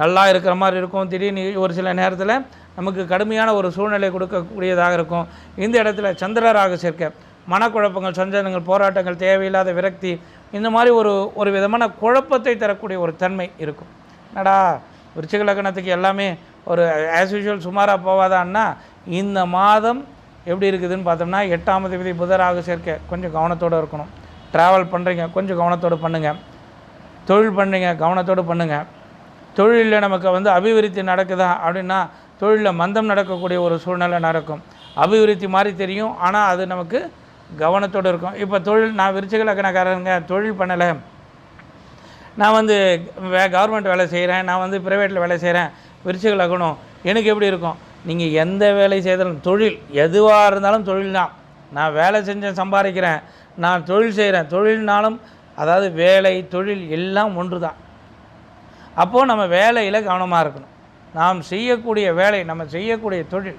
நல்லா இருக்கிற மாதிரி இருக்கும். திடீர்னு ஒரு சில நேரத்தில் நமக்கு கடுமையான ஒரு சூழ்நிலை கொடுக்கக்கூடியதாக இருக்கும். இந்த இடத்துல சந்திரராக சேர்க்க மனக்குழப்பங்கள் சஞ்சலங்கள் போராட்டங்கள் தேவையில்லாத விரக்தி இந்த மாதிரி ஒரு ஒரு விதமான குழப்பத்தை தரக்கூடிய ஒரு தன்மை இருக்கும். என்னடா விருச்சிக லக்னத்துக்கு எல்லாமே ஒரு ஆஸ் யூஷுவல் சுமாராக போவாதான்னா இந்த மாதம் எப்படி இருக்குதுன்னு பார்த்தோம்னா எட்டாம் தேதி புதராக சேர்க்க கொஞ்சம் கவனத்தோடு இருக்கணும். ட்ராவல் பண்ணுறீங்க கொஞ்சம் கவனத்தோடு பண்ணுங்கள் தொழில் பண்ணுறீங்க கவனத்தோடு பண்ணுங்கள் தொழிலில் நமக்கு வந்து அபிவிருத்தி நடக்குதா அப்படின்னா தொழிலில் மந்தம் நடக்கக்கூடிய ஒரு சூழ்நிலை நடக்கும். அபிவிருத்தி மாதிரி தெரியும். ஆனால் அது நமக்கு கவனத்தோடு இருக்கும். இப்போ தொழில் நான் விருச்சிக லக்கணக்காரங்க தொழில் பண்ணலை. நான் வந்து வே கவர்மெண்ட் வேலை செய்கிறேன் நான் வந்து ப்ரைவேட்டில் வேலை செய்கிறேன் விருச்சிக லக்னம் எனக்கு எப்படி இருக்கும்? நீங்கள் எந்த வேலை செய்தாலும் தொழில் எதுவாக இருந்தாலும் தொழில் தான். நான் வேலை செஞ்சேன் சம்பாதிக்கிறேன். நான் தொழில் செய்கிறேன் தொழில்னாலும் அதாவது வேலை தொழில் எல்லாம் ஒன்று தான் அப்போது நம்ம வேலையில் கவனமாக இருக்கணும். நாம் செய்யக்கூடிய வேலை நம்ம செய்யக்கூடிய தொழில்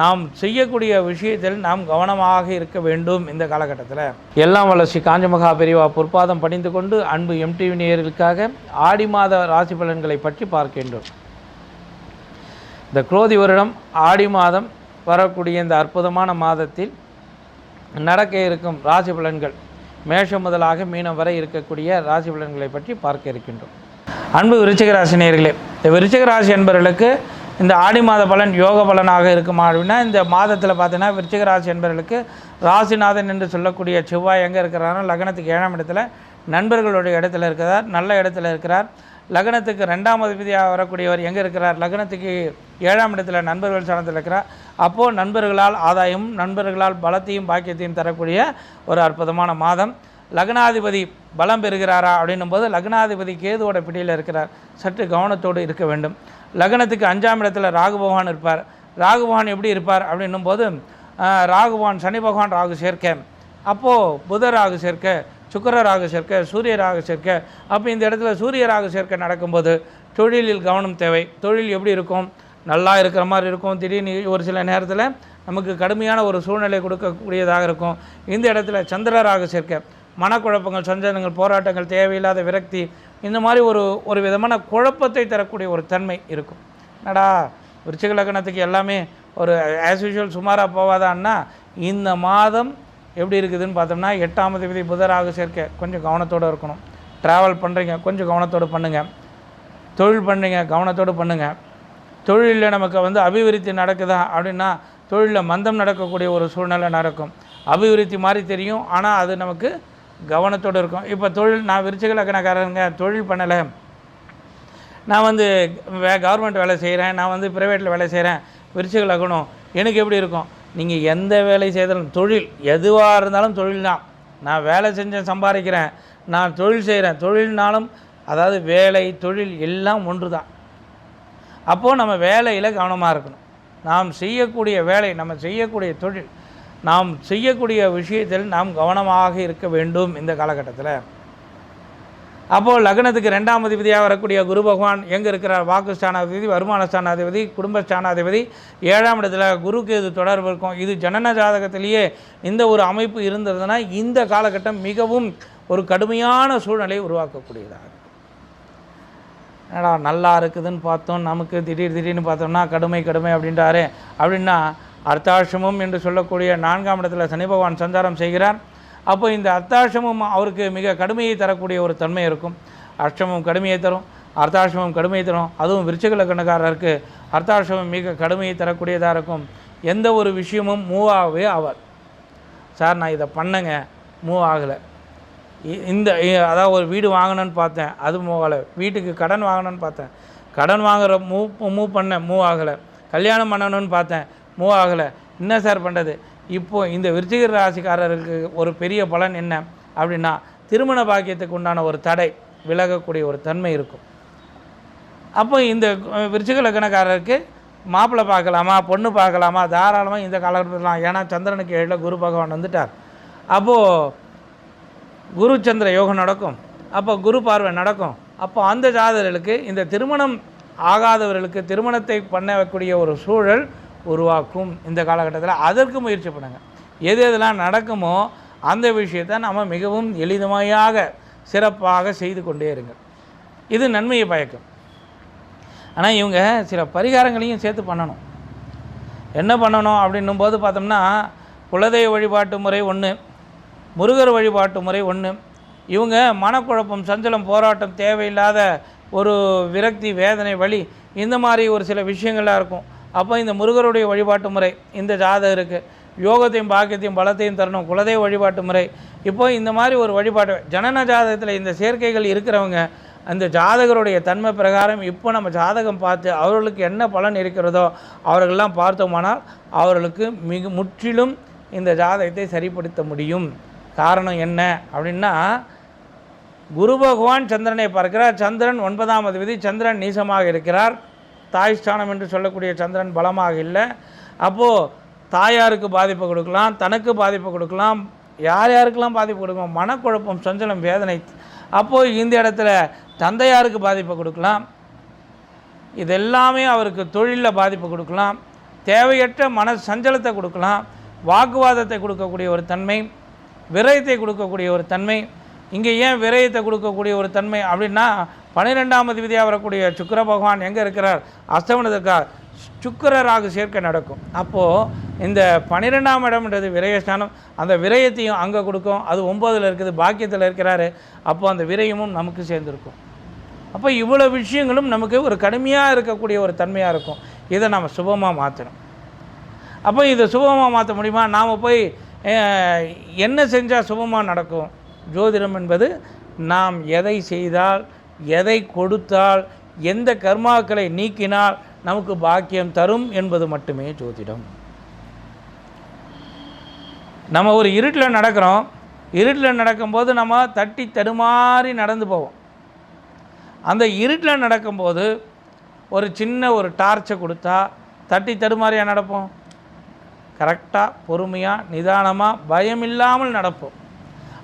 நாம் செய்யக்கூடிய விஷயத்தில் நாம் கவனமாக இருக்க வேண்டும் இந்த காலகட்டத்தில். எல்லாம் வளர்ச்சி காஞ்சமகா பெரிவா பொற்பாதம் பணிந்து கொண்டு அன்பு எம்டிவி நேயர்களுக்காக ஆடி மாத ராசி பலன்களை பற்றி பார்க்கின்றோம். இந்த குரோதி வருடம் ஆடி மாதம் வரக்கூடிய இந்த அற்புதமான மாதத்தில் நடக்க இருக்கும் ராசி பலன்கள் மேஷம் முதலாக மீனம் வரை இருக்கக்கூடிய ராசி பலன்களை பற்றி பார்க்க இருக்கின்றோம். அன்பு விருச்சகராசினியர்களே இந்த விருச்சகராசி என்பவர்களுக்கு இந்த ஆடி மாத பலன் யோக பலனாக இருக்குமா அப்படின்னா இந்த மாதத்தில் பார்த்தீங்கன்னா விருச்சகராசி என்பவர்களுக்கு ராசிநாதன் என்று சொல்லக்கூடிய செவ்வாய் எங்கே இருக்கிறாரோ லக்னத்துக்கு ஏழாம் இடத்துல நண்பர்களுடைய இடத்துல இருக்கிறார் நல்ல இடத்துல இருக்கிறார். லக்னத்துக்கு ரெண்டாம் அதிபதியாக வரக்கூடியவர் எங்கே இருக்கிறார்? லக்னத்துக்கு ஏழாம் இடத்துல நண்பர்கள் ஸ்தானத்தில் இருக்கிறார். அப்போது நண்பர்களால் ஆதாயம் நண்பர்களால் பலத்தையும் பாக்கியத்தையும் தரக்கூடிய ஒரு அற்புதமான மாதம். லக்னாதிபதி பலம் பெறுகிறாரா அப்படின்னும் போது லக்னாதிபதி கேதுவோட பிடியில் இருக்கிறார். சற்று கவனத்தோடு இருக்க வேண்டும். லக்னத்துக்கு அஞ்சாம் இடத்துல ராகு பகவான் இருப்பார். ராகு பகவான் எப்படி இருப்பார் அப்படின்னும் போது ஆஹ், ராகு சனி பகவான் ராகு சேர்க்க அப்போது புத ராகு சேர்க்க சுக்கிர ராகு சேர்க்க சூரிய ராகு சேர்க்க அப்போ இந்த இடத்துல சூரிய ராகு சேர்க்க நடக்கும்போது தொழிலில் கவனம் தேவை. தொழில் எப்படி இருக்கும்? நல்லா இருக்கிற மாதிரி இருக்கும். திடீர்னு ஒரு சில நேரத்தில் நமக்கு கடுமையான ஒரு சூழ்நிலை கொடுக்கக்கூடியதாக இருக்கும். இந்த இடத்துல சந்திர ராகு சேர்க்க மனக்குழப்பங்கள் சஞ்சலங்கள் போராட்டங்கள் தேவையில்லாத விரக்தி இந்த மாதிரி ஒரு ஒரு விதமான குழப்பத்தை தரக்கூடிய ஒரு தன்மை இருக்கும். என்னடா விருச்சிக லக்கணத்துக்கு எல்லாமே ஒரு ஆஸ் யூஷுவல் சுமாராக போவாதான்னா இந்த மாதம் எப்படி இருக்குதுன்னு பார்த்தோம்னா எட்டாம் தேதி புதராக சேர்க்க. கொஞ்சம் கவனத்தோடு இருக்கணும். ட்ராவல் பண்ணுறீங்க கொஞ்சம் கவனத்தோடு பண்ணுங்கள் தொழில் பண்ணுறீங்க கவனத்தோடு பண்ணுங்கள் தொழிலில் நமக்கு வந்து அபிவிருத்தி நடக்குதா அப்படின்னா தொழிலில் மந்தம் நடக்கக்கூடிய ஒரு சூழ்நிலை நடக்கும். அபிவிருத்தி மாதிரி தெரியும் ஆனால் அது நமக்கு கவனத்தோடு இருக்கும். இப்போ தொழில் நான் விருச்சிக லக்கணக்காரங்க தொழில் பண்ணலை. நான் வந்து வே கவர்மெண்ட் வேலை செய்கிறேன் நான் வந்து ப்ரைவேட்டில் வேலை செய்கிறேன் விருச்சிக லக்னம் எனக்கு எப்படி இருக்கும்? நீங்கள் எந்த வேலை செய்தாலும் தொழில் எதுவாக இருந்தாலும் தொழில் தான். நான் வேலை செஞ்சேன் சம்பாதிக்கிறேன். நான் தொழில் செய்கிறேன் தொழில்னாலும் அதாவது வேலை தொழில் எல்லாம் ஒன்று தான் அப்போது நம்ம வேலையில் கவனமாக இருக்கணும். நாம் செய்யக்கூடிய வேலை நம்ம செய்யக்கூடிய தொழில் நாம் செய்யக்கூடிய விஷயத்தில் நாம் கவனமாக இருக்க வேண்டும் இந்த காலகட்டத்தில். அப்போது லக்னத்துக்கு ரெண்டாம் அதிபதியாக வரக்கூடிய குரு பகவான் எங்கே இருக்கிறார்? வாக்கு ஸ்தானாதிபதி வருமான ஸ்தானாதிபதி குடும்ப ஸ்தானாதிபதி. ஏழாம் இடத்துல குருக்கு இது தொடர்பு இருக்கும். இது ஜனன ஜாதகத்திலேயே இந்த ஒரு அமைப்பு இருந்ததுன்னா இந்த காலகட்டம் மிகவும் ஒரு கடுமையான சூழ்நிலையை உருவாக்கக்கூடியதாக என்னடா நல்லா இருக்குதுன்னு பார்த்தோம். நமக்கு திடீர் திடீர்னு பார்த்தோம்னா கடுமை கடுமை அப்படின்றாரு. அப்படின்னா அர்த்தாஷ்டமம் என்று சொல்லக்கூடிய நான்காம் இடத்துல சனி பகவான் சஞ்சாரம் செய்கிறார். அப்போ இந்த அர்த்தாஷ்டமம் அவருக்கு மிக கடுமையை தரக்கூடிய ஒரு தன்மை இருக்கும். அஷ்டமம் கடுமையை தரும் அர்த்தாஷ்டமம் கடுமையை தரும். அதுவும் விருச்சக லக்கணக்காரருக்கு அர்த்தாஷ்டமம் மிக கடுமையை தரக்கூடியதாக இருக்கும். எந்த ஒரு விஷயமும் மூவ் ஆகவே ஆவார் சார் நான் இதை பண்ணேங்க மூவ் ஆகலை இ- இந்த அதாவது ஒரு வீடு வாங்கணும்னு பார்த்தேன். அது மூவ் ஆகலை வீட்டுக்கு கடன் வாங்கணும்னு பார்த்தேன். கடன் வாங்குற மூவ் மூவ் பண்ணேன் மூவ் ஆகலை கல்யாணம் பண்ணணும்னு பார்த்தேன். மூவ் ஆகலை. என்ன சார் பண்ணுறது இப்போ இந்த விருச்சிக ராசிக்காரருக்கு ஒரு பெரிய பலன் என்ன அப்படின்னா திருமண பாக்கியத்துக்கு உண்டான ஒரு தடை விலகக்கூடிய ஒரு தன்மை இருக்கும். அப்போ இந்த விருச்சிக லக்னக்காரருக்கு மாப்பிள்ளை பார்க்கலாமா பொண்ணு பார்க்கலாமா? தாராளமாக இந்த காலகட்டத்தில் ஏன்னா சந்திரனுக்கு ஏழில் குரு பகவான் வந்துட்டார். அப்போது குரு சந்திர யோகம் நடக்கும். அப்போ குரு பார்வை நடக்கும். அப்போ அந்த ஜாதகர்களுக்கு இந்த திருமணம் ஆகாதவர்களுக்கு திருமணத்தை பண்ணக்கூடிய ஒரு சூழல் உருவாக்கும் இந்த காலகட்டத்தில் அதற்கு முயற்சி பண்ணுங்கள் எது எதெல்லாம் நடக்குமோ அந்த விஷயத்தை நம்ம மிகவும் எளிதமையாக சிறப்பாக செய்து கொண்டே இருங்கள் இது நன்மையை பயக்கும். ஆனால் இவங்க சில பரிகாரங்களையும் சேர்த்து பண்ணணும். என்ன பண்ணணும் அப்படின்னும் போது பார்த்தோம்னா குலதெய்வ வழிபாட்டு முறை ஒன்று முருகர் வழிபாட்டு முறை ஒன்று இவங்க மனக்குழப்பம் சஞ்சலம் போராட்டம் தேவையில்லாத ஒரு விரக்தி வேதனை வலி இந்த மாதிரி ஒரு சில விஷயங்கள்லாம் இருக்கும். அப்போ இந்த முருகருடைய வழிபாட்டு முறை இந்த ஜாதகம் இருக்குது யோகத்தையும் பாக்கியத்தையும் பலத்தையும் தரணும். குலதெய்வ வழிபாட்டு முறை. இப்போ இந்த மாதிரி ஒரு வழிபாட்டு ஜனன ஜாதகத்தில் இந்த சேர்க்கைகள் இருக்கிறவங்க அந்த ஜாதகருடைய தன்மை பிரகாரம் இப்போ நம்ம ஜாதகம் பார்த்து அவர்களுக்கு என்ன பலன் இருக்கிறதோ அவர்களெல்லாம் பார்த்தோமானால் அவர்களுக்கு மிக முற்றிலும் இந்த ஜாதகத்தை சரிப்படுத்த முடியும். காரணம் என்ன அப்படின்னா குரு பகவான் சந்திரனை பார்க்கிறார். சந்திரன் ஒன்பதாம் அதிபதி. சந்திரன் நீசமாக இருக்கிறார். தாய் ஸ்தானம் என்று சொல்லக்கூடிய சந்திரன் பலமாக இல்லை. அப்போது தாயாருக்கு பாதிப்பு கொடுக்கலாம் தனக்கு பாதிப்பு கொடுக்கலாம் யார் யாருக்கெல்லாம் பாதிப்பு கொடுக்கலாம் மனக்குழப்பம் சஞ்சலம் வேதனை. அப்போது இந்த இடத்துல தந்தையாருக்கு பாதிப்பு கொடுக்கலாம். இதெல்லாமே அவருக்கு தொழிலில் பாதிப்பு கொடுக்கலாம். தேவையற்ற மன சஞ்சலத்தை கொடுக்கலாம். வாக்குவாதத்தை கொடுக்கக்கூடிய ஒரு தன்மை விரயத்தை கொடுக்கக்கூடிய ஒரு தன்மை. இங்கே ஏன் விரயத்தை கொடுக்கக்கூடிய ஒரு தன்மை அப்படின்னா பன்னிரெண்டாம் அதிபதியாக வரக்கூடிய சுக்கர பகவான் எங்கே இருக்கிறார்? அஸ்தமனத்துக்கார் சுக்கிரராகு சேர்க்கை நடக்கும். அப்போது இந்த பன்னிரெண்டாம் இடம்ன்றது விரயஸ்தானம் அந்த விரயத்தையும் அங்கே கொடுக்கும். அது ஒம்போதில் இருக்குது பாக்கியத்தில் இருக்கிறாரு. அப்போ அந்த விரயமும் நமக்கு சேர்ந்துருக்கும். அப்போ இவ்வளோ விஷயங்களும் நமக்கு ஒரு கடுமையாக இருக்கக்கூடிய ஒரு தன்மையாக இருக்கும். இதை நம்ம சுபமாக மாற்றணும் அப்போ இதை சுபமாக மாற்ற முடியுமா? நாம் போய் என்ன செஞ்சால் சுபமாக நடக்கும்? ஜோதிடம் என்பது நாம் எதை செய்தால் எதை கொடுத்தால் எந்த கர்மாக்களை நீக்கினால் நமக்கு பாக்கியம் தரும் என்பது மட்டுமே ஜோதிடம். நம்ம ஒரு இருட்டில் நடக்கிறோம். இருட்டில் நடக்கும்போது நம்ம தட்டி தடுமாறி நடந்து போவோம். அந்த இருட்டில் நடக்கும்போது ஒரு சின்ன ஒரு டார்ச்சை கொடுத்தா தட்டி தடுமாறியாக நடப்போம்? கரெக்டாக பொறுமையாக நிதானமாக பயம் இல்லாமல் நடப்போம்.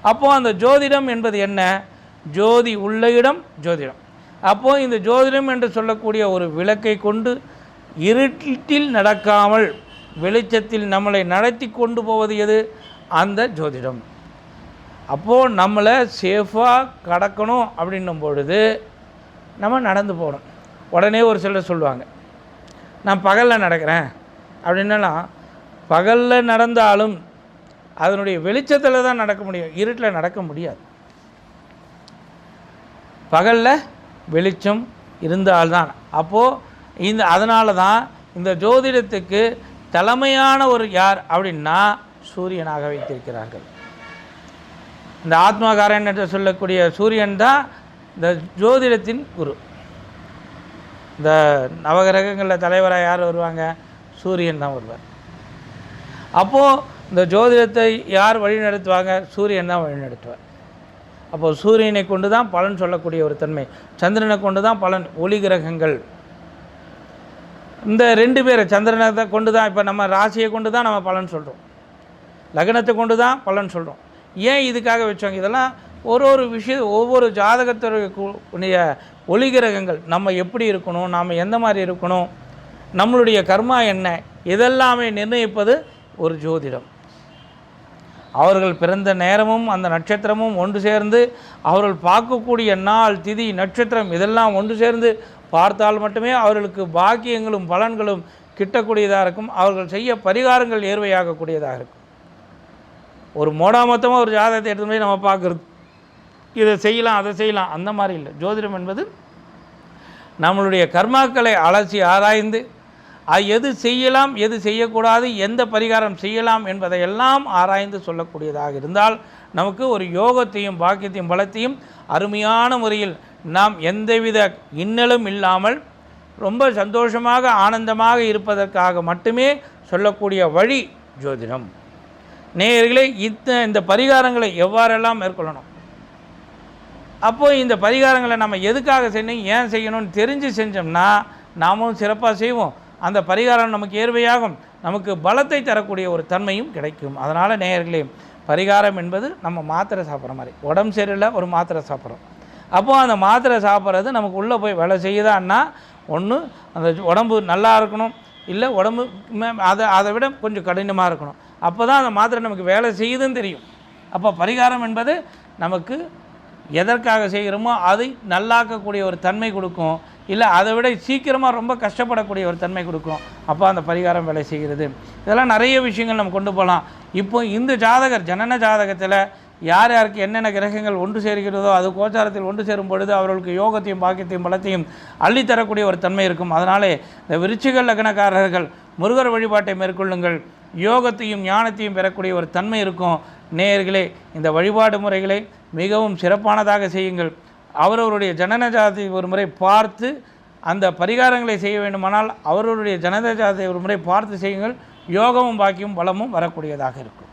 அப்போது அந்த ஜோதிடம் என்பது என்ன? ஜோதி உள்ள இடம் ஜோதிடம். அப்போது இந்த ஜோதிடம் என்று சொல்லக்கூடிய ஒரு விளக்கை கொண்டு இருட்டில் நடக்காமல் வெளிச்சத்தில் நம்மளை நடத்தி கொண்டு போவது எது? அந்த ஜோதிடம். அப்போது நம்மளை சேஃபாக கடக்கணும் அப்படின்னும் பொழுது நம்ம நடந்து போகணும். உடனே ஒரு சிலர் சொல்லுவாங்க நான் பகலில் நடக்கிறேன். அப்படின்னா பகலில் நடந்தாலும் அதனுடைய வெளிச்சத்தில் தான் நடக்க முடியும் இருட்டில் நடக்க முடியாது. பகலில் வெளிச்சம் இருந்தால்தான். அப்போது இந்த அதனால தான் இந்த ஜோதிடத்துக்கு தலைமையான ஒரு யார் அப்படின்னா சூரியனாக வைத்திருக்கிறார்கள். இந்த ஆத்மாகாரன் என்று சொல்லக்கூடிய சூரியன் தான் இந்த ஜோதிடத்தின் குரு. இந்த நவகிரகங்களில் தலைவராக யார் வருவாங்க? சூரியன் தான் வருவார். அப்போது இந்த ஜோதிடத்தை யார் வழிநடத்துவாங்க? சூரியன் தான் வழிநடத்துவார். அப்போது சூரியனை கொண்டு தான் பலன் சொல்லக்கூடிய ஒரு தன்மை. சந்திரனை கொண்டு தான் பலன் ஒளி கிரகங்கள். இந்த ரெண்டு பேரை சந்திரனை கொண்டு தான் இப்போ நம்ம ராசியை கொண்டு தான் நம்ம பலன் சொல்கிறோம் லக்னத்தை கொண்டு தான் பலன் சொல்கிறோம் ஏன் இதுக்காக வச்சோங்க இதெல்லாம் ஒரு ஒரு விஷயம் ஒவ்வொரு ஜாதகத்துடைய ஒளி கிரகங்கள். நம்ம எப்படி இருக்கணும்? நாம் எந்த மாதிரி இருக்கணும்? நம்மளுடைய கர்மா என்ன? இதெல்லாமே நிர்ணயிப்பது ஒரு ஜோதிடம். அவர்கள் பிறந்த நேரமும் அந்த நட்சத்திரமும் ஒன்று சேர்ந்து அவர்கள் பார்க்கக்கூடிய நாள் திதி நட்சத்திரம் இதெல்லாம் ஒன்று சேர்ந்து பார்த்தால் மட்டுமே அவர்களுக்கு பாக்கியங்களும் பலன்களும் கிட்டக்கூடியதாக இருக்கும். அவர்கள் செய்ய பரிகாரங்கள் ஏர்வையாகக்கூடியதாக இருக்கும். ஒரு மோடாமொத்தமாக ஒரு ஜாதகத்தை எடுத்து போய் நம்ம பார்க்குறது. இதை செய்யலாம் அதை செய்யலாம். அந்த மாதிரி இல்லை. ஜோதிடம் என்பது நம்மளுடைய கர்மாக்களை அலசி ஆராய்ந்து அது எது செய்யலாம் எது செய்யக்கூடாது எந்த பரிகாரம் செய்யலாம் என்பதையெல்லாம் ஆராய்ந்து சொல்லக்கூடியதாக இருந்தால் நமக்கு ஒரு யோகத்தையும் பாக்கியத்தையும் பலத்தையும் அருமையான முறையில் நாம் எந்தவித இன்னலும் இல்லாமல் ரொம்ப சந்தோஷமாக ஆனந்தமாக இருப்பதற்காக மட்டுமே சொல்லக்கூடிய வழி ஜோதிடம். நேயர்களே இத்த இந்த பரிகாரங்களை எவ்வாறெல்லாம் மேற்கொள்ளணும்? அப்போ இந்த பரிகாரங்களை நம்ம எதுக்காக செய்யணும் ஏன் செய்யணும்னு தெரிஞ்சு செஞ்சோம்னா நாமும் சிறப்பாக செய்வோம். அந்த பரிகாரம் நமக்கு ஏர்வையாகும். நமக்கு பலத்தை தரக்கூடிய ஒரு தன்மையும் கிடைக்கும். அதனால் நேயர்களே பரிகாரம் என்பது நம்ம மாத்திரை சாப்பிட்ற மாதிரி. உடம்பு சரியில்லை ஒரு மாத்திரை சாப்பிட்றோம். அப்போது அந்த மாத்திரை சாப்பிட்றது நமக்கு உள்ளே போய் வேலை செய்யுதான்னா ஒன்று அந்த உடம்பு நல்லா இருக்கணும். இல்லை உடம்பு அதை அதை விட கொஞ்சம் கடினமாக இருக்கணும். அப்போ தான் அந்த மாத்திரை நமக்கு வேலை செய்யுதுன்னு தெரியும். அப்போ பரிகாரம் என்பது நமக்கு எதற்காக செய்கிறோமோ அதை நல்லாக்கக்கூடிய ஒரு தன்மை கொடுக்கும். இல்லை அதை விட சீக்கிரமாக ரொம்ப கஷ்டப்படக்கூடிய ஒரு தன்மை கொடுக்கும். அப்போ அந்த பரிகாரம் வேலை செய்கிறது. இதெல்லாம் நிறைய விஷயங்கள் நம்ம கொண்டு போகலாம் இப்போ இந்த ஜாதகர் ஜனன ஜாதகத்தில் யார் யாருக்கு என்னென்ன கிரகங்கள் ஒன்று சேர்கிறதோ அது கோச்சாரத்தில் ஒன்று சேரும் பொழுது அவர்களுக்கு யோகத்தையும் பாக்கியத்தையும் பலத்தையும் அள்ளித்தரக்கூடிய ஒரு தன்மை இருக்கும். அதனாலே இந்த விருச்சிக லக்னக்காரர்கள் முருகர் வழிபாட்டை மேற்கொள்ளுங்கள். யோகத்தையும் ஞானத்தையும் பெறக்கூடிய ஒரு தன்மை இருக்கும். நேயர்களே இந்த வழிபாடு முறைகளை மிகவும் சிறப்பானதாக செய்யுங்கள். அவரவருடைய ஜனன ஜாதி ஒரு முறை பார்த்து அந்த பரிகாரங்களை செய்ய வேண்டுமானால் அவரவருடைய ஜனத ஜாதியை ஒரு முறை பார்த்து செய்யுங்கள். யோகமும் பாக்கியும் பலமும் வரக்கூடியதாக இருக்கும்.